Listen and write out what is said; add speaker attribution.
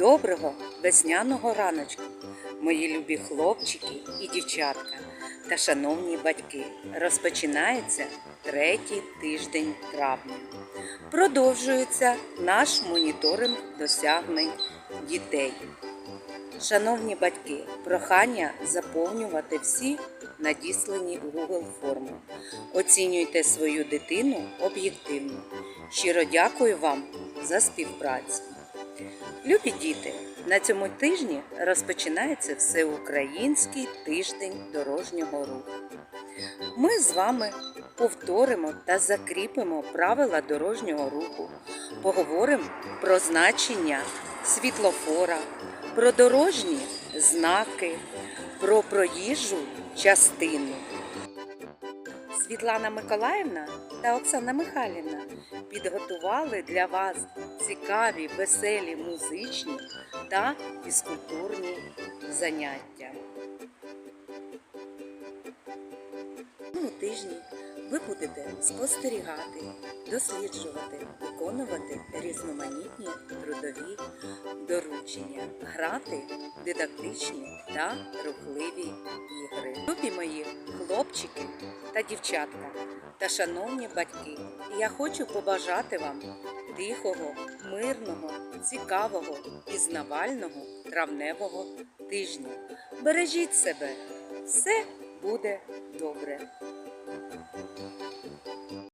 Speaker 1: Доброго весняного раночку, мої любі хлопчики і дівчатка та шановні батьки. Розпочинається третій тиждень травня. Продовжується наш моніторинг досягнень дітей. Шановні батьки, прохання заповнювати всі надіслані Google форми. Оцінюйте свою дитину об'єктивно. Щиро дякую вам за співпрацю. Любі діти, на цьому тижні розпочинається всеукраїнський тиждень дорожнього руху. Ми з вами повторимо та закріпимо правила дорожнього руху, поговоримо про значення світлофора, про дорожні знаки, про проїжджу частину. Світлана Миколаївна та Оксана Михайлівна підготували для вас цікаві, веселі, музичні та фізкультурні заняття. Цьому тижні ви будете спостерігати, досліджувати, виконувати різноманітні трудові доручення, грати дидактичні та рухливі та дівчатка та шановні батьки, я хочу побажати вам тихого, мирного, цікавого, пізнавального травневого тижня. Бережіть себе, все буде добре.